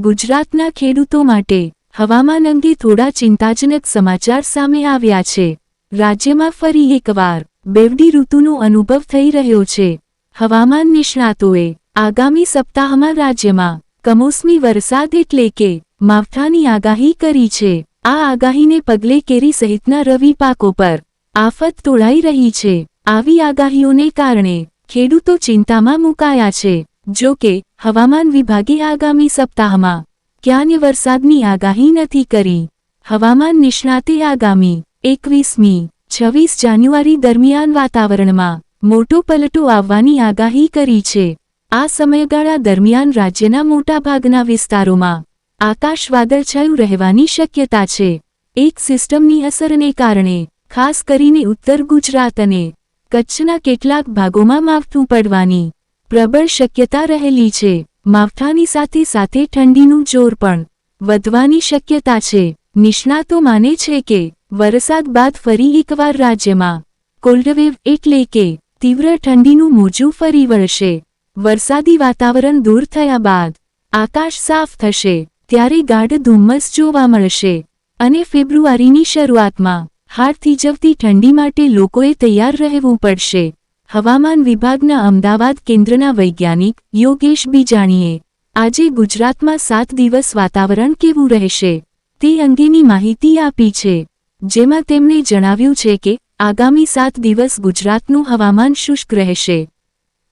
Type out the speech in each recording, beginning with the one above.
ગુજરાતના ખેડૂતો માટે હવામાન અંગે થોડા ચિંતાજનક સમાચાર સામે આવ્યા છે. રાજ્યમાં ફરી એકવાર બેવડી ઋતુનો અનુભવ થઈ રહ્યો છે. હવામાન નિષ્ણાતોએ આગામી સપ્તાહમાં રાજ્યમાં કમોસમી વરસાદ એટલે કે માવઠાની આગાહી કરી છે. આ આગાહીને પગલે કેરી સહિતના રવિ પાકો પર આફત તોળાઈ રહી છે. આવી આગાહીઓને કારણે ખેડૂતો ચિંતામાં મુકાયા છે. જો કે, હવામાન વિભાગે આગામી સપ્તાહમાં ક્યાંય વરસાદની આગાહી નથી કરી. હવામાન નિષ્ણાતે આગામી એકવીસમી છવ્વીસ જાન્યુઆરી દરમિયાન વાતાવરણમાં મોટો પલટો આવવાની આગાહી કરી છે. આ સમયગાળા દરમિયાન રાજ્યના મોટાભાગના વિસ્તારોમાં આકાશ વાદળછાયું રહેવાની શક્યતા છે. એક સિસ્ટમની અસરને કારણે, ખાસ કરીને ઉત્તર ગુજરાત અને કચ્છના કેટલાક ભાગોમાં માવઠું પડવાની પ્રબળ શક્યતા રહેલી છે. માવઠાની સાથે સાથે ઠંડીનું જોર પણ વધવાની શક્યતા છે. નિષ્ણાતો માને છે કે વરસાદ બાદ ફરી એકવાર રાજ્યમાં કોલ્ડવેવ એટલે કે તીવ્ર ઠંડીનું મોજું ફરી વળશે. વરસાદી વાતાવરણ દૂર થયા બાદ આકાશ સાફ થશે, ત્યારે ગાઢ ધુમ્મસ જોવા મળશે અને ફેબ્રુઆરીની શરૂઆતમાં હાડ થીજવતી ઠંડી માટે લોકોએ તૈયાર રહેવું પડશે. હવામાન વિભાગના અમદાવાદ કેન્દ્રના વૈજ્ઞાનિક યોગેશ બીજાણીએ આજે ગુજરાતમાં સાત દિવસ વાતાવરણ કેવું રહેશે તે અંગેની માહિતી આપી છે. જેમાં તેમણે જણાવ્યું છે કે આગામી સાત દિવસ ગુજરાતનું હવામાન શુષ્ક રહેશે.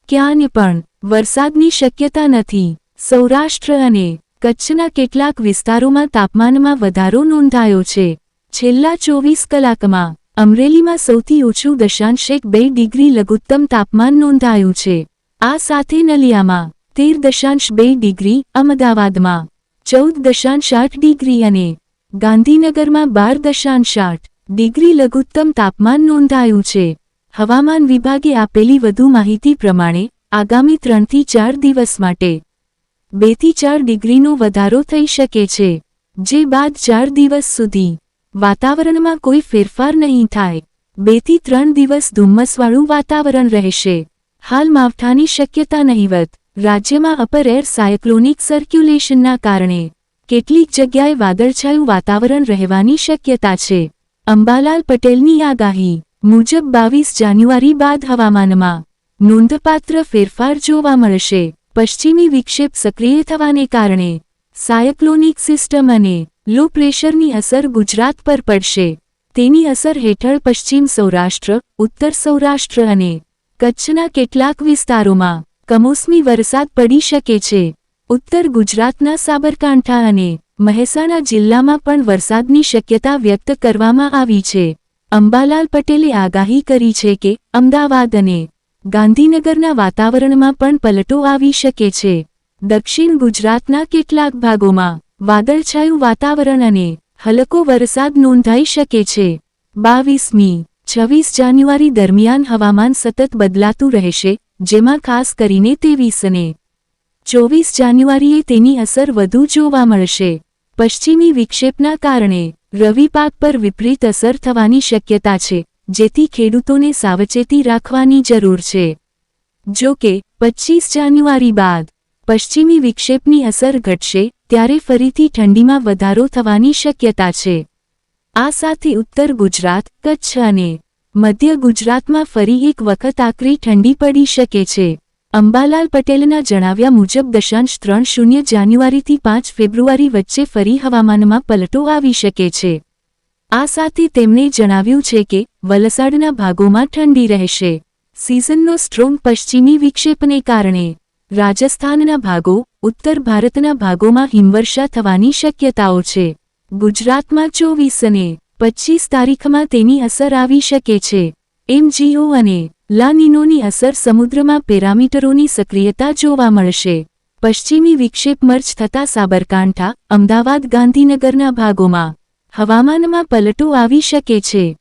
ક્યાંય પણ વરસાદની શક્યતા નથી. સૌરાષ્ટ્ર અને કચ્છના કેટલાક વિસ્તારોમાં તાપમાનમાં વધારો નોંધાયો છે. છેલ્લા ચોવીસ કલાકમાં અમરેલીમાં સૌથી ઓછું દશાંશ એક બે ડિગ્રી લઘુત્તમ તાપમાન નોંધાયું છે. આ સાથે નલિયામાં તેર દશાંશ બે ડિગ્રી, અમદાવાદમાં ચૌદ દશાંશ આઠ ડિગ્રી અને ગાંધીનગરમાં બાર દશાંશ આઠ ડિગ્રી લઘુત્તમ તાપમાન નોંધાયું છે. હવામાન વિભાગે આપેલી વધુ માહિતી પ્રમાણે આગામી ત્રણથી ચાર દિવસ માટે બેથી ચાર ડિગ્રીનો વધારો થઈ શકે છે, જે બાદ ચાર દિવસ સુધી વાતાવરણમાં કોઈ ફેરફાર નહીં થાય. બેથી ત્રણ દિવસ ધુમ્મસવાળું વાતાવરણ રહેશે. હાલ માવઠાની શક્યતા નહીવત. રાજ્યમાં અપર એર સાયક્લોનિક સર્ક્યુલેશનના કારણે કેટલીક જગ્યાએ વાદળછાયું વાતાવરણ રહેવાની શક્યતા છે. અંબાલાલ પટેલની આગાહી મુજબ બાવીસ જાન્યુઆરી બાદ હવામાનમાં નોંધપાત્ર ફેરફાર જોવા મળશે. પશ્ચિમી વિક્ષેપ સક્રિય થવાને કારણે સાયક્લોનિક સિસ્ટમ અને લો પ્રેશરની અસર ગુજરાત પર પડશે. તેની અસર હેઠળ પશ્ચિમ સૌરાષ્ટ્ર, ઉત્તર સૌરાષ્ટ્ર અને કચ્છના કેટલાક વિસ્તારોમાં કમોસમી વરસાદ પડી શકે છે. ઉત્તર ગુજરાતના સાબરકાંઠા અને મહેસાણા જિલ્લામાં પણ વરસાદની શક્યતા વ્યક્ત કરવામાં આવી છે. અંબાલાલ પટેલે આગાહી કરી છે કે અમદાવાદ અને ગાંધીનગરના વાતાવરણમાં પણ પલટો આવી શકે છે. દક્ષિણ ગુજરાતના કેટલાક ભાગોમાં વાદળછાયું વાતાવરણ અને હલકો વરસાદ નોંધાઈ શકે છે. બાવીસમી છવ્વીસ જાન્યુઆરી દરમિયાન હવામાન સતત બદલાતું રહેશે, જેમાં ખાસ કરીને તેવીસ અને ચોવીસ જાન્યુઆરીએ તેની અસર વધુ જોવા મળશે. પશ્ચિમી વિક્ષેપના કારણે રવિ પાક પર વિપરીત અસર થવાની શક્યતા છે, જેથી ખેડૂતોને સાવચેતી રાખવાની જરૂર છે. જો કે, પચ્ચીસ જાન્યુઆરી બાદ પશ્ચિમી વિક્ષેપની અસર ઘટશે, ત્યારે ફરીથી ઠંડીમાં વધારો થવાની શક્યતા છે. આ સાથે ઉત્તર ગુજરાત, કચ્છ અને મધ્ય ગુજરાતમાં ફરી એક વખત આકરી ઠંડી પડી શકે છે. અંબાલાલ પટેલના જણાવ્યા મુજબ દશાંશ ત્રણ શૂન્ય જાન્યુઆરીથી પાંચ ફેબ્રુઆરી વચ્ચે ફરી હવામાનમાં પલટો આવી શકે છે. આ સાથે તેમણે જણાવ્યું છે કે, વલસાડના ભાગોમાં ઠંડી રહેશે. સિઝનનો સ્ટ્રોંગ પશ્ચિમી વિક્ષેપને કારણે રાજસ્થાનના ભાગો, ઉત્તર ભારતના ભાગોમાં હિમવર્ષા થવાની શક્યતાઓ છે. ગુજરાતમાં ચોવીસ અને પચ્ચીસ તારીખમાં તેની અસર આવી શકે છે. એમજીઓ અને લાનીનોની અસર સમુદ્રમાં પેરામીટરોની સક્રિયતા જોવા મળશે. પશ્ચિમી વિક્ષેપ મર્ચ થતા સાબરકાંઠા, અમદાવાદ, ગાંધીનગરના ભાગોમાં હવામાનમાં પલટો આવી શકે છે.